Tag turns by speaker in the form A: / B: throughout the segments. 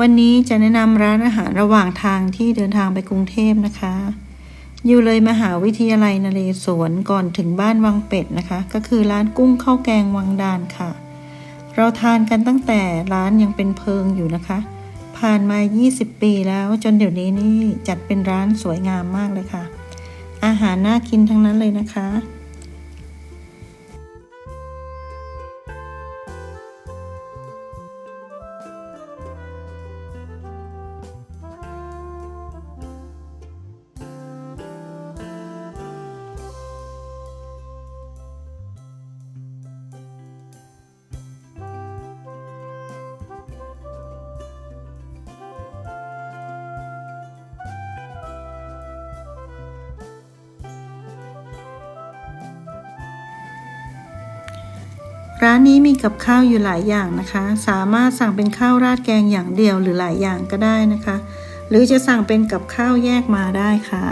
A: วันนี้จะแนะนำร้านอาหารระหว่างทางที่เดินทางไปกรุงเทพนะคะ อยู่เลยมหาวิทยาลัยนเรศวรก่อนถึงบ้านวังเป็ดนะคะ ก็คือร้านกุ้งข้าวแกงวังดานค่ะ เราทานกันตั้งแต่ร้านยังเป็นเพิงอยู่นะคะ ผ่านมา 20 ปีแล้วจนเดี๋ยวนี้นี่จัดเป็นร้านสวยงามมากเลยค่ะ อาหารน่ากินทั้งนั้นเลยนะคะ ร้านนี้มีกับข้าวอยู่หลายอย่างนะคะ สามารถสั่งเป็นข้าวราดแกงอย่างเดียวหรือหลายอย่างก็ได้นะคะ หรือจะสั่งเป็นกับข้าวแยกมาได้ค่ะ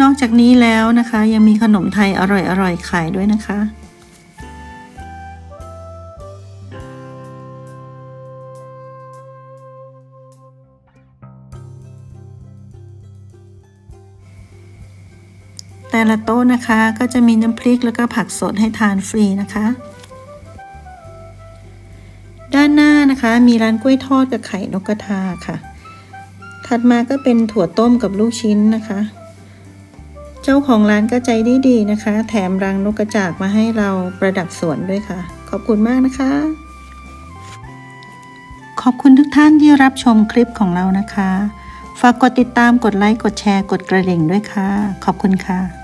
A: นอกจากนี้แล้วนะคะยังมีขนมไทยอร่อยๆขายด้วยนะคะ แต่ละโต๊ะนะคะก็จะมีน้ำพริกแล้วก็ผักสดให้ทานฟรีนะคะ ด้านหน้านะคะมีร้านกล้วยทอดกับไข่นกกระทาค่ะ ถัดมาก็เป็นถั่วต้มกับลูกชิ้นนะคะ เจ้าของร้านก็ใจดีดีนะคะ แถมรังนกกระจากมาให้เราประดับสวนด้วยค่ะ ขอบคุณมากนะคะ ขอบคุณทุกท่านที่รับชมคลิปของเรานะคะฝากกดติดตาม กดไลค์ กดแชร์ กดกระดิ่งด้วยค่ะ ขอบคุณค่ะ